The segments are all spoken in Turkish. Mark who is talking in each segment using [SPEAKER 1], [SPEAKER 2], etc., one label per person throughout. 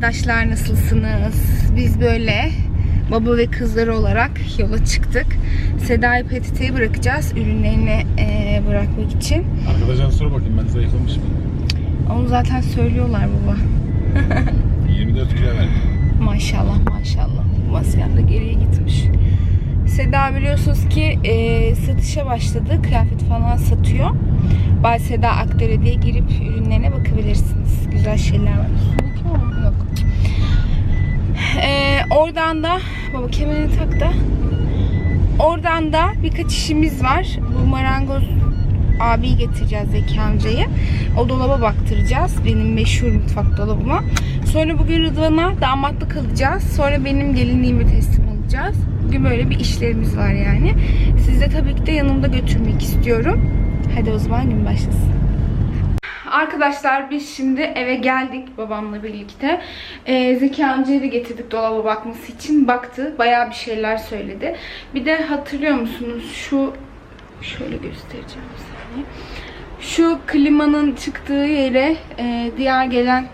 [SPEAKER 1] Arkadaşlar nasılsınız? Biz böyle baba ve kızları olarak yola çıktık. Seda'yı PTT'ye bırakacağız ürünlerini eee, bırakmak için.
[SPEAKER 2] Arkadaşlar sor bakayım ben zayıflamış mıyım?
[SPEAKER 1] Onu zaten söylüyorlar baba.
[SPEAKER 2] 24 kilo verdim.
[SPEAKER 1] Maşallah maşallah. Masyan da geriye gitmiş. Seda biliyorsunuz ki eee, satışa başladı. Kıyafet falan satıyor. Bay Seda Akdere diye girip ürünlerine bakabilirsiniz. Güzel şeyler var. Yok. Eee, oradan da baba kemerini tak da. Oradan da birkaç işimiz var. Bu marangoz abiyi getireceğiz Zeki amcayı. O dolaba baktıracağız. Benim meşhur mutfak dolabıma. Sonra bugün Rıdvan'a damatlık alacağız. Sonra benim gelinliğimi teslim alacağız. Bugün böyle bir işlerimiz var yani. Siz de tabii ki de yanımda götürmek istiyorum. Hadi o zaman gün başlasın. Arkadaşlar biz şimdi eve geldik babamla birlikte. Ee, Zeki amcayı da getirdik dolaba bakması için. Baktı. Bayağı bir şeyler söyledi. Bir de hatırlıyor musunuz şu şöyle göstereceğim bir saniye. Şu klimanın çıktığı yere e, diğer gelen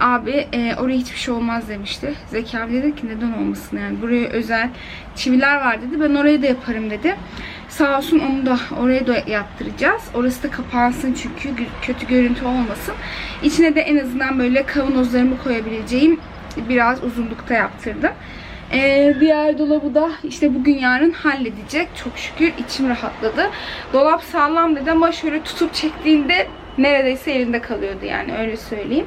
[SPEAKER 1] abi e, oraya hiçbir şey olmaz demişti. Zeki abi dedi ki neden olmasın yani buraya özel çiviler var dedi. Ben oraya da yaparım dedi. Sağ olsun onu da oraya da yaptıracağız. Orası da kapansın çünkü kötü görüntü olmasın. İçine de en azından böyle kavanozlarımı koyabileceğim biraz uzunlukta yaptırdım. Ee, diğer dolabı da işte bugün yarın halledecek. Çok şükür içim rahatladı. Dolap sağlam dedi ama şöyle tutup çektiğinde neredeyse elinde kalıyordu yani öyle söyleyeyim.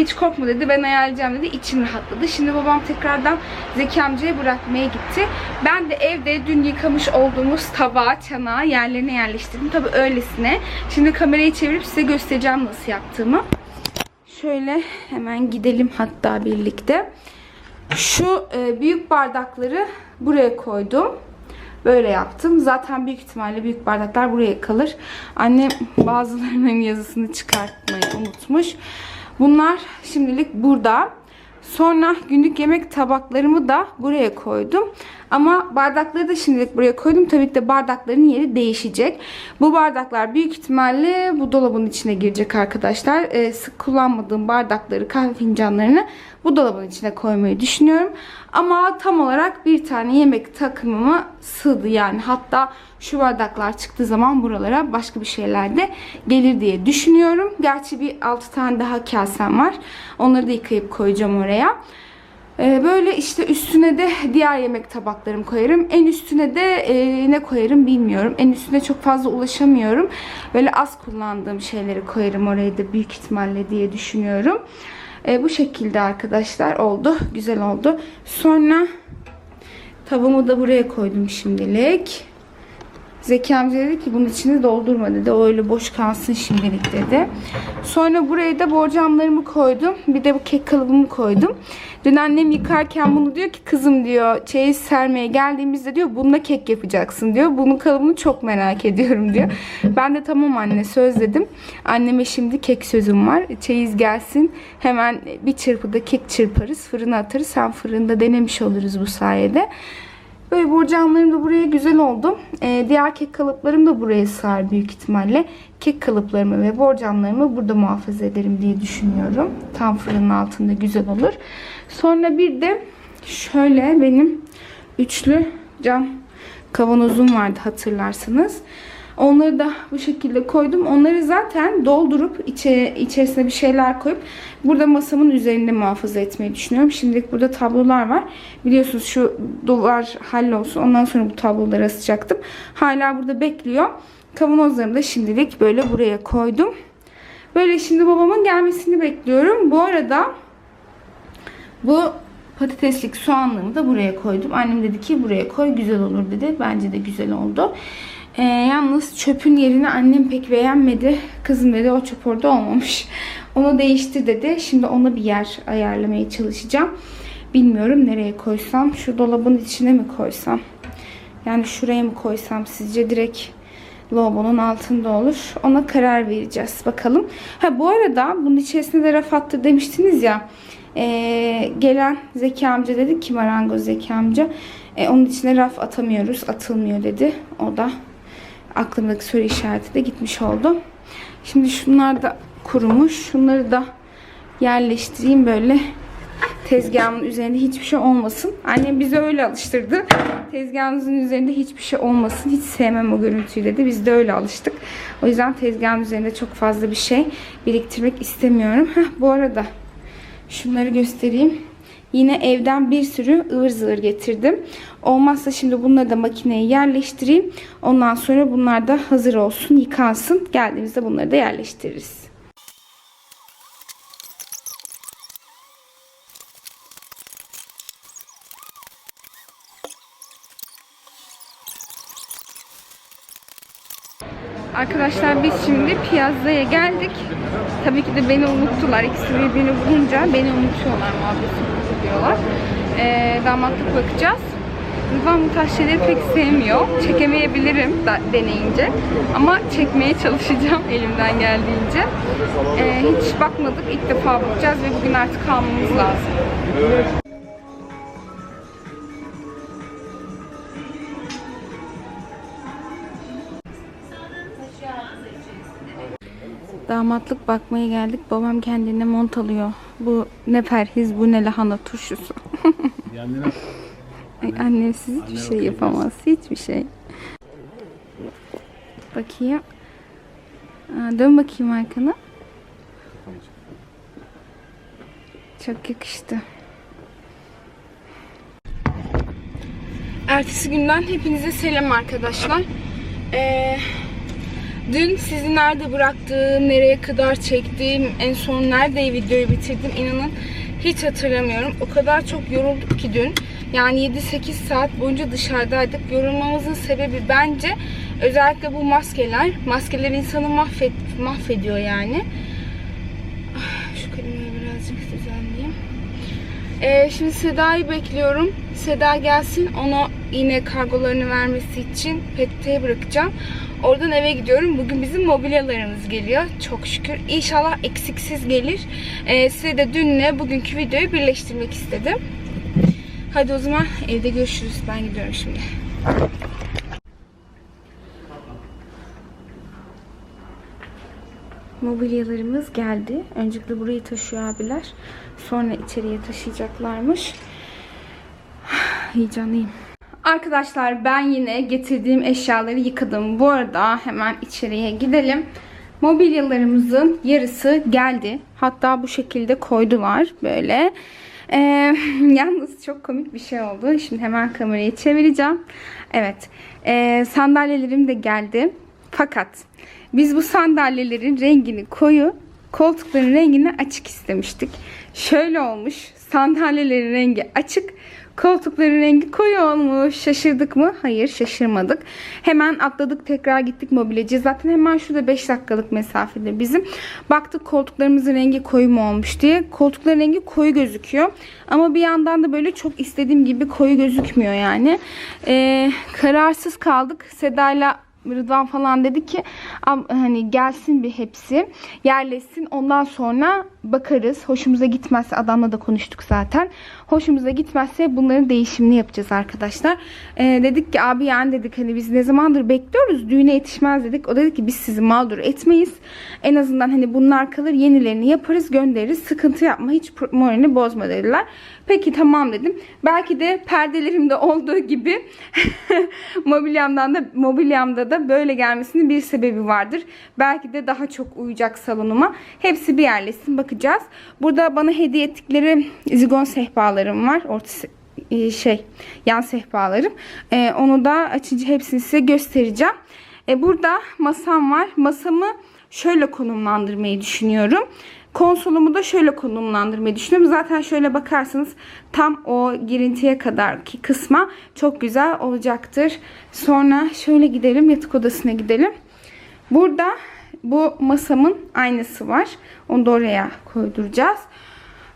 [SPEAKER 1] Hiç korkma dedi ben ayarlayacağım dedi içim rahatladı. Şimdi babam tekrardan Zeki amcaya bırakmaya gitti. Ben de evde dün yıkamış olduğumuz tabağı, çanağı yerlerine yerleştirdim. Tabi öylesine. Şimdi kamerayı çevirip size göstereceğim nasıl yaptığımı. Şöyle hemen gidelim hatta birlikte. Şu e, büyük bardakları buraya koydum. Böyle yaptım. Zaten büyük ihtimalle büyük bardaklar buraya kalır. Annem bazılarının yazısını çıkartmayı unutmuş. Bunlar şimdilik burada. Sonra günlük yemek tabaklarımı da buraya koydum. Ama bardakları da şimdilik buraya koydum. Tabii ki de bardakların yeri değişecek. Bu bardaklar büyük ihtimalle bu dolabın içine girecek arkadaşlar. Ee, sık kullanmadığım bardakları, kahve fincanlarını bu dolabın içine koymayı düşünüyorum. Ama tam olarak bir tane yemek takımıma sığdı yani. Hatta şu bardaklar çıktığı zaman buralara başka bir şeyler de gelir diye düşünüyorum. Gerçi bir 6 tane daha kasem var. Onları da yıkayıp koyacağım oraya. Ee, Böyle işte üstüne de diğer yemek tabaklarımı koyarım. En üstüne de e, ne koyarım bilmiyorum. En üstüne çok fazla ulaşamıyorum. Böyle az kullandığım şeyleri koyarım oraya da büyük ihtimalle diye düşünüyorum. E, bu şekilde arkadaşlar oldu. Güzel oldu. Sonra tavamı da buraya koydum şimdilik. Zeki dedi ki bunun içini doldurma dedi. O öyle boş kalsın şimdilik dedi. Sonra buraya da borcamlarımı koydum. Bir de bu kek kalıbımı koydum. Dün annem yıkarken bunu diyor ki kızım diyor çeyiz sermeye geldiğimizde diyor bununla kek yapacaksın diyor. Bunun kalıbını çok merak ediyorum diyor. Ben de tamam anne söz dedim. Anneme şimdi kek sözüm var. Çeyiz gelsin hemen bir çırpıda kek çırparız. Fırına atarız. Hem fırında denemiş oluruz bu sayede. Böyle borcamlarım da buraya güzel oldu. Ee, diğer kek kalıplarım da buraya sığar büyük ihtimalle. Kek kalıplarımı ve borcamlarımı burada muhafaza ederim diye düşünüyorum. Tam fırının altında güzel olur. Sonra bir de şöyle benim üçlü cam kavanozum vardı hatırlarsanız. Onları da bu şekilde koydum. Onları zaten doldurup içe, içerisine bir şeyler koyup burada masamın üzerinde muhafaza etmeyi düşünüyorum. Şimdilik burada tablolar var. Biliyorsunuz şu duvar hallolsun. Ondan sonra bu tabloları asacaktım. Hala burada bekliyor. Kavanozlarımı da şimdilik böyle buraya koydum. Böyle şimdi babamın gelmesini bekliyorum. Bu arada bu patateslik soğanlığımı da buraya koydum. Annem dedi ki buraya koy güzel olur dedi. Bence de güzel oldu. Ee, yalnız çöpün yerini annem pek beğenmedi. Kızım dedi o çöp orada olmamış. Onu değiştir dedi. Şimdi ona bir yer ayarlamaya çalışacağım. Bilmiyorum nereye koysam. Şu dolabın içine mi koysam? Yani şuraya mı koysam sizce direkt lavabonun altında olur. Ona karar vereceğiz. Bakalım. Ha bu arada bunun içerisinde de raf attı demiştiniz ya. Ee, gelen Zeki amca dedi ki marangoz Zeki amca e, onun içine raf atamıyoruz. Atılmıyor dedi. O da aklımdaki soru işareti de gitmiş oldu. Şimdi şunlar da kurumuş. Şunları da yerleştireyim böyle tezgahımın üzerinde hiçbir şey olmasın. Annem bizi öyle alıştırdı. Tezgahımızın üzerinde hiçbir şey olmasın. Hiç sevmem o görüntüyü dedi. Biz de öyle alıştık. O yüzden tezgahın üzerinde çok fazla bir şey biriktirmek istemiyorum. Heh, bu arada şunları göstereyim. Yine evden bir sürü ıvır zıvır getirdim. Olmazsa şimdi bunları da makineye yerleştireyim. Ondan sonra bunlar da hazır olsun, yıkansın. Geldiğimizde bunları da yerleştiririz. Arkadaşlar biz şimdi Piyazza'ya geldik. Tabii ki de beni unuttular. İkisi birbirini bulunca beni unutuyorlar muhabbeti diyorlar. Ee, damatlık bakacağız. Rıdvan bu tarz şeyleri pek sevmiyor. Çekemeyebilirim da, deneyince. Ama çekmeye çalışacağım elimden geldiğince. Ee, hiç bakmadık. İlk defa bakacağız ve bugün artık almamız lazım. Damatlık bakmaya geldik. Babam kendine mont alıyor. Bu ne perhiz, bu ne lahana turşusu. Ay, annesiz hiçbir şey yapamaz. Hiçbir şey. Bakayım. Aa, dön bakayım arkana. Çok yakıştı. Ertesi günden hepinize selam arkadaşlar. Ee, dün sizi nerede bıraktım, nereye kadar çektim, en son nerede videoyu bitirdim inanın hiç hatırlamıyorum. O kadar çok yorulduk ki dün. Yani 7-8 saat boyunca dışarıdaydık. Yorulmamızın sebebi bence özellikle bu maskeler. Maskeler insanı mahvet, mahvediyor yani. Ah, Şu kelimeyi birazcık düzenleyeyim. Ee, şimdi Seda'yı bekliyorum. Seda gelsin. Ona yine kargolarını vermesi için PTT'ye bırakacağım. Oradan eve gidiyorum. Bugün bizim mobilyalarımız geliyor. Çok şükür. İnşallah eksiksiz gelir. Ee, size de dünle bugünkü videoyu birleştirmek istedim. Hadi o zaman evde görüşürüz. Ben gidiyorum şimdi. Mobilyalarımız geldi. Öncelikle burayı taşıyor abiler. Sonra içeriye taşıyacaklarmış. Heyecanlıyım. Arkadaşlar ben yine getirdiğim eşyaları yıkadım. Bu arada hemen içeriye gidelim. Mobilyalarımızın yarısı geldi. Hatta bu şekilde koydular böyle. Ee, yalnız çok komik bir şey oldu. Şimdi hemen kamerayı çevireceğim. Evet. Ee, sandalyelerim de geldi. Fakat biz bu sandalyelerin rengini koyu, koltukların rengini açık istemiştik. Şöyle olmuş. Sandalyelerin rengi açık, koltukların rengi koyu olmuş. Şaşırdık mı? Hayır, şaşırmadık. Hemen atladık, tekrar gittik mobilyacıya. Zaten hemen şurada 5 dakikalık mesafede bizim. Baktık koltuklarımızın rengi koyu mu olmuş diye. Koltukların rengi koyu gözüküyor. Ama bir yandan da böyle çok istediğim gibi koyu gözükmüyor yani. Ee, kararsız kaldık. Seda'yla Rıdvan falan dedi ki "Ab- hani gelsin bir hepsi yerleşsin ondan sonra bakarız. Hoşumuza gitmezse adamla da konuştuk zaten. Hoşumuza gitmezse bunların değişimini yapacağız arkadaşlar. Ee, dedik ki abi yani dedik hani biz ne zamandır bekliyoruz? Düğüne yetişmez dedik. O dedi ki biz sizi mağdur etmeyiz. En azından hani bunlar kalır yenilerini yaparız göndeririz. Sıkıntı yapma hiç moralini bozma dediler. Peki tamam dedim. Belki de perdelerimde olduğu gibi mobilyamdan da mobilyamda da böyle gelmesinin bir sebebi vardır. Belki de daha çok uyacak salonuma. Hepsi bir yerleşsin bakacağız. Burada bana hediye ettikleri zigon sehpalarım var. Ortası e, şey yan sehpalarım. E, onu da açınca hepsini size göstereceğim. E, burada masam var. Masamı şöyle konumlandırmayı düşünüyorum. Konsolumu da şöyle konumlandırmayı düşünüyorum. Zaten şöyle bakarsanız tam o girintiye kadarki kısma çok güzel olacaktır. Sonra şöyle gidelim yatak odasına gidelim. Burada bu masamın aynısı var. Onu da oraya koyduracağız.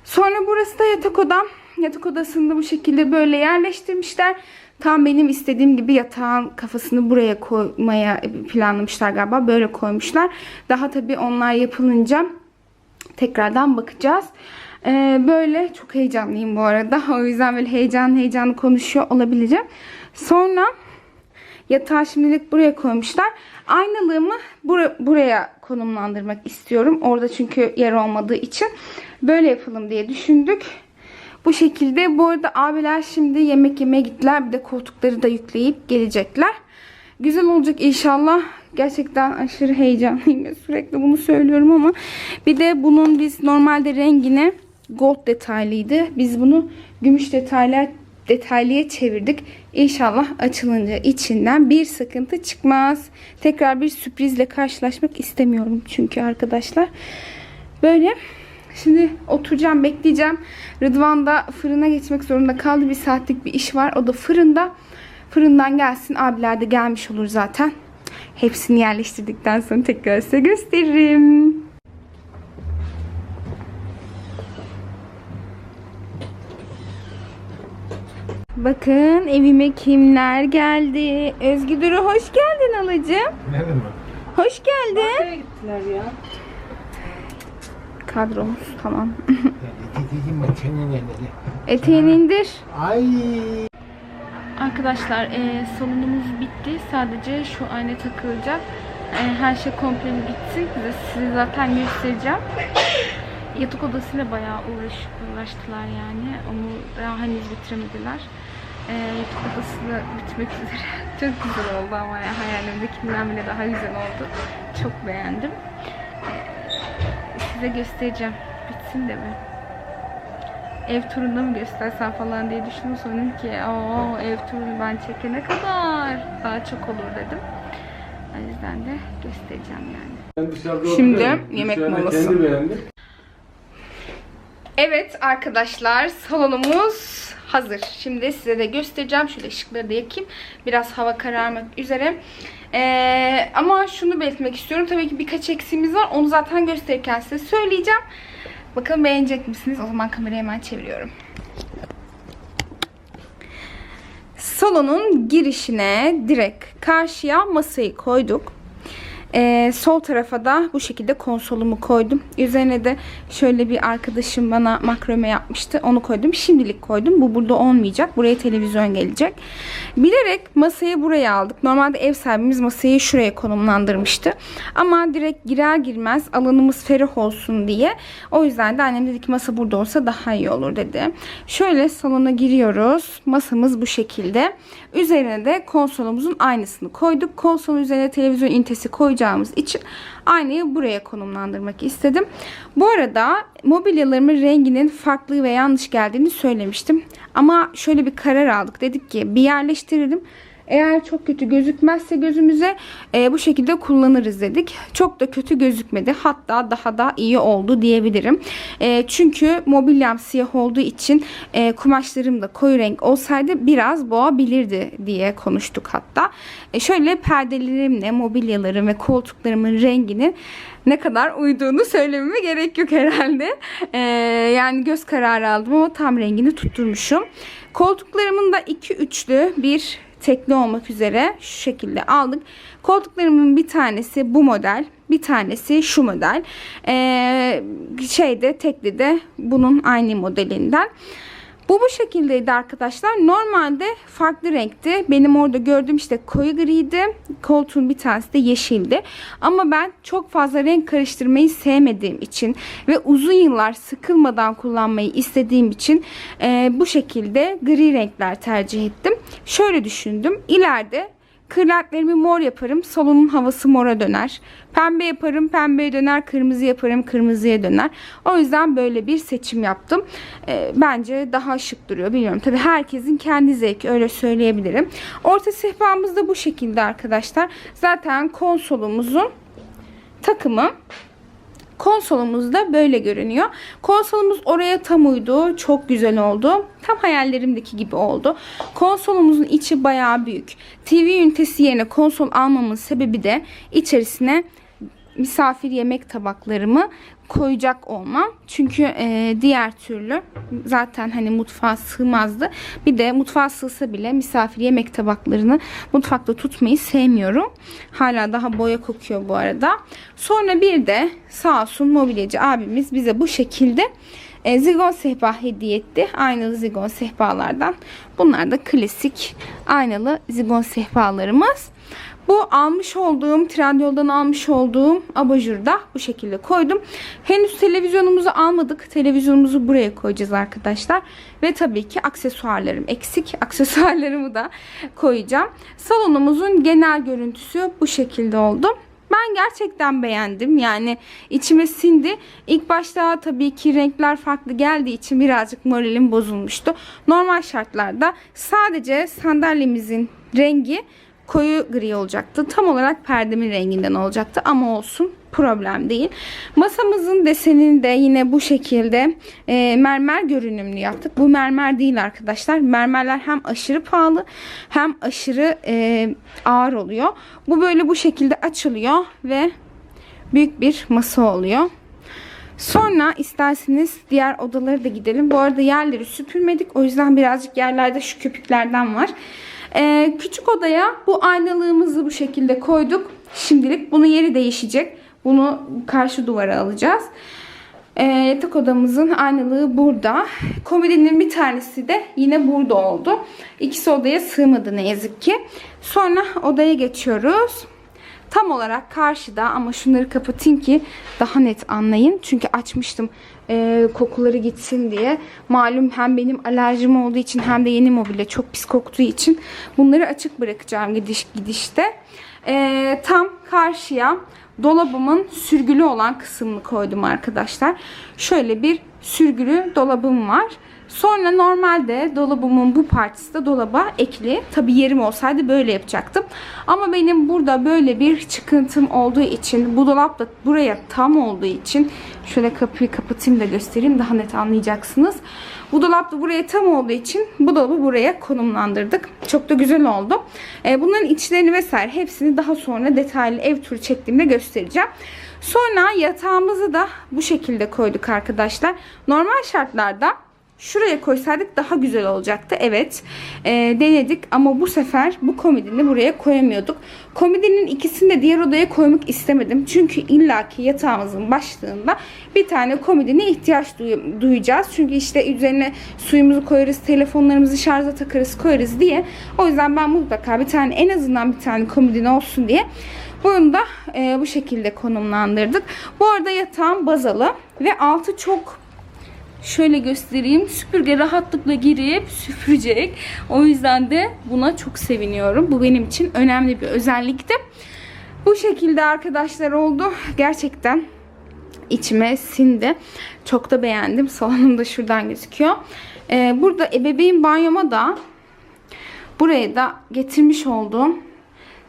[SPEAKER 1] Sonra burası da yatak odam. Yatak odasını bu şekilde böyle yerleştirmişler. Tam benim istediğim gibi yatağın kafasını buraya koymaya planlamışlar galiba. Böyle koymuşlar. Daha tabii onlar yapılınca tekrardan bakacağız. Ee, böyle çok heyecanlıyım bu arada. O yüzden böyle heyecan heyecanlı konuşuyor olabilirim. Sonra yatağı şimdilik buraya koymuşlar. Aynalığımı bura- buraya konumlandırmak istiyorum. Orada çünkü yer olmadığı için. böyle yapalım diye düşündük. Bu şekilde bu arada abiler şimdi yemek yemeye gittiler. Bir de koltukları da yükleyip gelecekler. Güzel olacak inşallah. Gerçekten aşırı heyecanlıyım. Sürekli bunu söylüyorum ama bir de bunun biz normalde rengini gold detaylıydı. Biz bunu gümüş detaylı detaylıya çevirdik. İnşallah açılınca içinden bir sıkıntı çıkmaz. Tekrar bir sürprizle karşılaşmak istemiyorum çünkü arkadaşlar. Böyle Şimdi oturacağım, bekleyeceğim. Rıdvan da fırına geçmek zorunda kaldı. Bir saatlik bir iş var. O da fırında. Fırından gelsin. Abiler de gelmiş olur zaten. Hepsini yerleştirdikten sonra tekrar size gösteririm. Bakın evime kimler geldi. Özgü Duru hoş geldin alacığım.
[SPEAKER 2] Nerede mi?
[SPEAKER 1] Hoş geldin.
[SPEAKER 3] Nereye gittiler ya?
[SPEAKER 1] Kadromuz tamam. Eteğini indir.
[SPEAKER 4] Ay.
[SPEAKER 1] Arkadaşlar e, salonumuz bitti. Sadece şu ayna takılacak. E, her şey komple bitsin. Size, size zaten göstereceğim. Yatak odasıyla bayağı uğraş, uğraştılar yani. Onu daha henüz bitiremediler. E, yatak odası da bitmek üzere. Çok güzel oldu ama ya. Hayalimdekinden bile daha güzel oldu. Çok beğendim. E, size göstereceğim. Bitsin de mi? ev turunda mı göstersem falan diye düşündüm sonra ki o ev turunu ben çekene kadar daha çok olur dedim. O yüzden de göstereceğim yani. Şimdi yemek molası. Evet arkadaşlar salonumuz hazır. Şimdi size de göstereceğim. Şöyle ışıkları da yakayım. Biraz hava kararmak üzere. Ee, ama şunu belirtmek istiyorum. Tabii ki birkaç eksiğimiz var. Onu zaten gösterirken size söyleyeceğim. Bakalım beğenecek misiniz? O zaman kamerayı hemen çeviriyorum. Salonun girişine direkt karşıya masayı koyduk. Ee, sol tarafa da bu şekilde konsolumu koydum. Üzerine de şöyle bir arkadaşım bana makrome yapmıştı. Onu koydum. Şimdilik koydum. Bu burada olmayacak. Buraya televizyon gelecek. Bilerek masayı buraya aldık. Normalde ev sahibimiz masayı şuraya konumlandırmıştı. Ama direkt girer girmez alanımız ferah olsun diye. O yüzden de annem dedi ki masa burada olsa daha iyi olur dedi. Şöyle salona giriyoruz. Masamız bu şekilde. Üzerine de konsolumuzun aynısını koyduk. Konsolun üzerine televizyon ünitesi koyacağımız için aynayı buraya konumlandırmak istedim. Bu arada mobilyalarımın renginin farklı ve yanlış geldiğini söylemiştim. Ama şöyle bir karar aldık. Dedik ki bir yerleştirelim. Eğer çok kötü gözükmezse gözümüze e, bu şekilde kullanırız dedik. Çok da kötü gözükmedi. Hatta daha da iyi oldu diyebilirim. E, çünkü mobilyam siyah olduğu için e, kumaşlarım da koyu renk olsaydı biraz boğabilirdi diye konuştuk hatta. E, şöyle perdelerimle mobilyalarım ve koltuklarımın renginin ne kadar uyduğunu söylememe gerek yok herhalde. E, yani göz kararı aldım ama tam rengini tutturmuşum. Koltuklarımın da iki üçlü bir tekli olmak üzere şu şekilde aldık. Koltuklarımın bir tanesi bu model, bir tanesi şu model. Ee, şeyde tekli de bunun aynı modelinden. Bu bu şekildeydi arkadaşlar. Normalde farklı renkti. Benim orada gördüğüm işte koyu griydi. Koltuğun bir tanesi de yeşildi. Ama ben çok fazla renk karıştırmayı sevmediğim için ve uzun yıllar sıkılmadan kullanmayı istediğim için e, bu şekilde gri renkler tercih ettim. Şöyle düşündüm. İleride Kırlentlerimi mor yaparım. Salonun havası mora döner. Pembe yaparım. Pembeye döner. Kırmızı yaparım. Kırmızıya döner. O yüzden böyle bir seçim yaptım. Ee, bence daha şık duruyor. Bilmiyorum. Tabii herkesin kendi zevki. Öyle söyleyebilirim. Orta sehpamız da bu şekilde arkadaşlar. Zaten konsolumuzun takımı Konsolumuz da böyle görünüyor. Konsolumuz oraya tam uydu. Çok güzel oldu. Tam hayallerimdeki gibi oldu. Konsolumuzun içi bayağı büyük. TV ünitesi yerine konsol almamın sebebi de içerisine misafir yemek tabaklarımı koyacak olmam. Çünkü e, diğer türlü zaten hani mutfağa sığmazdı. Bir de mutfağa sığsa bile misafir yemek tabaklarını mutfakta tutmayı sevmiyorum. Hala daha boya kokuyor bu arada. Sonra bir de sağ olsun mobilyacı abimiz bize bu şekilde e, zigon sehpa hediye etti. Aynalı zigon sehpalardan. Bunlar da klasik aynalı zigon sehpalarımız. Bu almış olduğum, Trendyol'dan almış olduğum abajuru da bu şekilde koydum. Henüz televizyonumuzu almadık. Televizyonumuzu buraya koyacağız arkadaşlar. Ve tabii ki aksesuarlarım eksik. Aksesuarlarımı da koyacağım. Salonumuzun genel görüntüsü bu şekilde oldu. Ben gerçekten beğendim. Yani içime sindi. İlk başta tabii ki renkler farklı geldiği için birazcık moralim bozulmuştu. Normal şartlarda sadece sandalyemizin rengi koyu gri olacaktı. Tam olarak perdemin renginden olacaktı ama olsun problem değil. Masamızın desenini de yine bu şekilde e, mermer görünümlü yaptık. Bu mermer değil arkadaşlar. Mermerler hem aşırı pahalı hem aşırı e, ağır oluyor. Bu böyle bu şekilde açılıyor ve büyük bir masa oluyor. Sonra isterseniz diğer odalara da gidelim. Bu arada yerleri süpürmedik. O yüzden birazcık yerlerde şu köpüklerden var. Ee, küçük odaya bu aynalığımızı bu şekilde koyduk. Şimdilik bunun yeri değişecek. Bunu karşı duvara alacağız. Ee, yatak odamızın aynalığı burada. Komodinin bir tanesi de yine burada oldu. İkisi odaya sığmadı ne yazık ki. Sonra odaya geçiyoruz. Tam olarak karşıda ama şunları kapatayım ki daha net anlayın. Çünkü açmıştım e, kokuları gitsin diye. Malum hem benim alerjim olduğu için hem de yeni mobilya çok pis koktuğu için bunları açık bırakacağım gidiş gidişte. E, tam karşıya dolabımın sürgülü olan kısmını koydum arkadaşlar. Şöyle bir sürgülü dolabım var. Sonra normalde dolabımın bu partisi de dolaba ekli. Tabi yerim olsaydı böyle yapacaktım. Ama benim burada böyle bir çıkıntım olduğu için bu dolap da buraya tam olduğu için şöyle kapıyı kapatayım da göstereyim daha net anlayacaksınız. Bu dolap da buraya tam olduğu için bu dolabı buraya konumlandırdık. Çok da güzel oldu. Ee, bunların içlerini vesaire hepsini daha sonra detaylı ev turu çektiğimde göstereceğim. Sonra yatağımızı da bu şekilde koyduk arkadaşlar. Normal şartlarda Şuraya koysaydık daha güzel olacaktı. Evet e, denedik ama bu sefer bu komodini buraya koyamıyorduk. Komodinin ikisini de diğer odaya koymak istemedim. Çünkü illaki yatağımızın başlığında bir tane komodine ihtiyaç duy- duyacağız. Çünkü işte üzerine suyumuzu koyarız, telefonlarımızı şarja takarız koyarız diye. O yüzden ben mutlaka bir tane en azından bir tane komodine olsun diye bunu da e, bu şekilde konumlandırdık. Bu arada yatağım bazalı ve altı çok Şöyle göstereyim. Süpürge rahatlıkla girip süpürecek. O yüzden de buna çok seviniyorum. Bu benim için önemli bir özellikti. Bu şekilde arkadaşlar oldu. Gerçekten içime sindi. Çok da beğendim. Salonum da şuradan gözüküyor. Ee, burada ebeveyn banyoma da buraya da getirmiş olduğum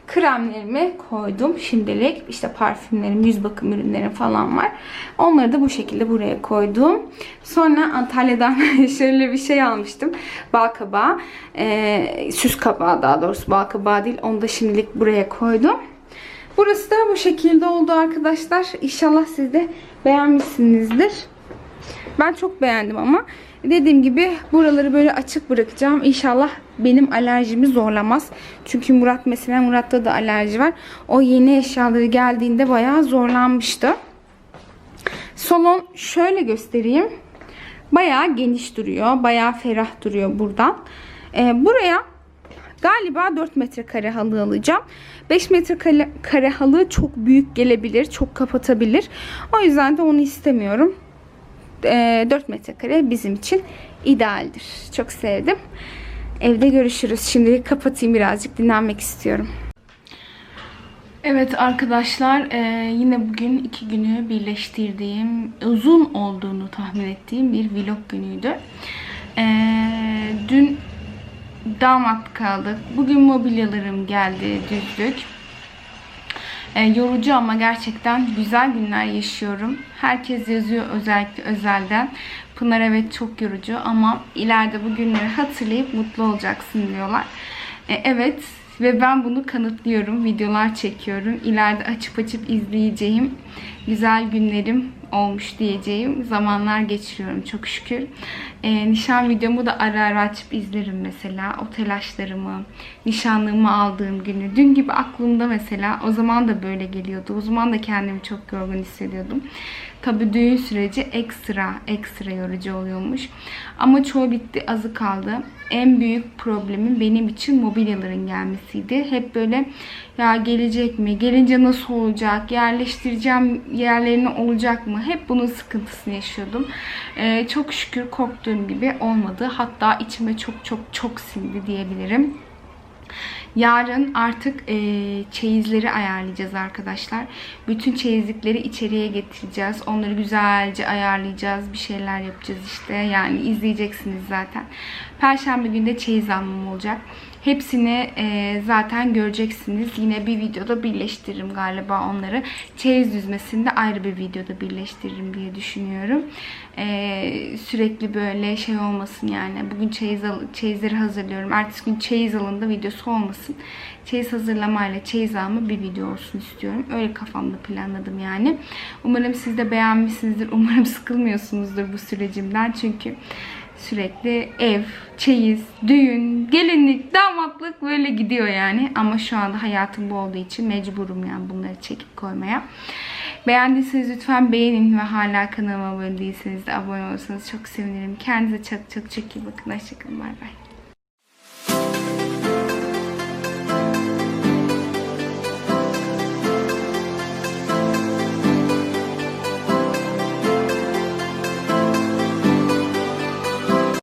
[SPEAKER 1] kremlerimi koydum şimdilik. İşte parfümlerim, yüz bakım ürünlerim falan var. Onları da bu şekilde buraya koydum. Sonra Antalya'dan şöyle bir şey almıştım. Bal kabağı. Ee, süs kabağı daha doğrusu bal kabağı değil. Onu da şimdilik buraya koydum. Burası da bu şekilde oldu arkadaşlar. İnşallah siz de beğenmişsinizdir. Ben çok beğendim ama dediğim gibi buraları böyle açık bırakacağım. İnşallah benim alerjimi zorlamaz. Çünkü Murat mesela Murat'ta da alerji var. O yeni eşyaları geldiğinde bayağı zorlanmıştı. Salon şöyle göstereyim. Bayağı geniş duruyor. Bayağı ferah duruyor buradan. Ee, buraya galiba 4 metrekare halı alacağım. 5 metrekare kare halı çok büyük gelebilir. Çok kapatabilir. O yüzden de onu istemiyorum. Ee, 4 metrekare bizim için idealdir. Çok sevdim. Evde görüşürüz. Şimdi kapatayım birazcık dinlenmek istiyorum. Evet arkadaşlar e, yine bugün iki günü birleştirdiğim uzun olduğunu tahmin ettiğim bir vlog günüydü. E, dün damat kaldık. Bugün mobilyalarım geldi düzdük. E, yorucu ama gerçekten güzel günler yaşıyorum. Herkes yazıyor özellikle özelden. Pınar evet çok yorucu ama ileride bu günleri hatırlayıp mutlu olacaksın diyorlar. E, evet ve ben bunu kanıtlıyorum. Videolar çekiyorum. İleride açıp açıp izleyeceğim güzel günlerim olmuş diyeceğim zamanlar geçiriyorum çok şükür. Ee, nişan videomu da ara ara açıp izlerim mesela. O telaşlarımı, nişanlığımı aldığım günü. Dün gibi aklımda mesela o zaman da böyle geliyordu. O zaman da kendimi çok yorgun hissediyordum. Tabii düğün süreci ekstra ekstra yorucu oluyormuş. Ama çoğu bitti, azı kaldı. En büyük problemim benim için mobilyaların gelmesiydi. Hep böyle ya gelecek mi? Gelince nasıl olacak? Yerleştireceğim yerlerine olacak mı? Hep bunun sıkıntısını yaşıyordum. Ee, çok şükür korktuğum gibi olmadı. Hatta içime çok çok çok sindi diyebilirim. Yarın artık e, çeyizleri ayarlayacağız arkadaşlar. Bütün çeyizlikleri içeriye getireceğiz. Onları güzelce ayarlayacağız. Bir şeyler yapacağız işte. Yani izleyeceksiniz zaten. Perşembe günde çeyiz almam olacak. Hepsini e, zaten göreceksiniz. Yine bir videoda birleştiririm galiba onları. Çeyiz düzmesini de ayrı bir videoda birleştiririm diye düşünüyorum. E, sürekli böyle şey olmasın yani. Bugün çeyiz al- çeyizleri hazırlıyorum. Ertesi gün çeyiz alında videosu olmasın. Çeyiz hazırlamayla çeyiz alma bir video olsun istiyorum. Öyle kafamda planladım yani. Umarım siz de beğenmişsinizdir. Umarım sıkılmıyorsunuzdur bu sürecimden. Çünkü sürekli ev, çeyiz, düğün, gelinlik, damatlık böyle gidiyor yani. Ama şu anda hayatım bu olduğu için mecburum yani bunları çekip koymaya. Beğendiyseniz lütfen beğenin ve hala kanalıma abone değilseniz de abone olursanız çok sevinirim. Kendinize çok çok çok iyi bakın. Hoşçakalın. Bay bay.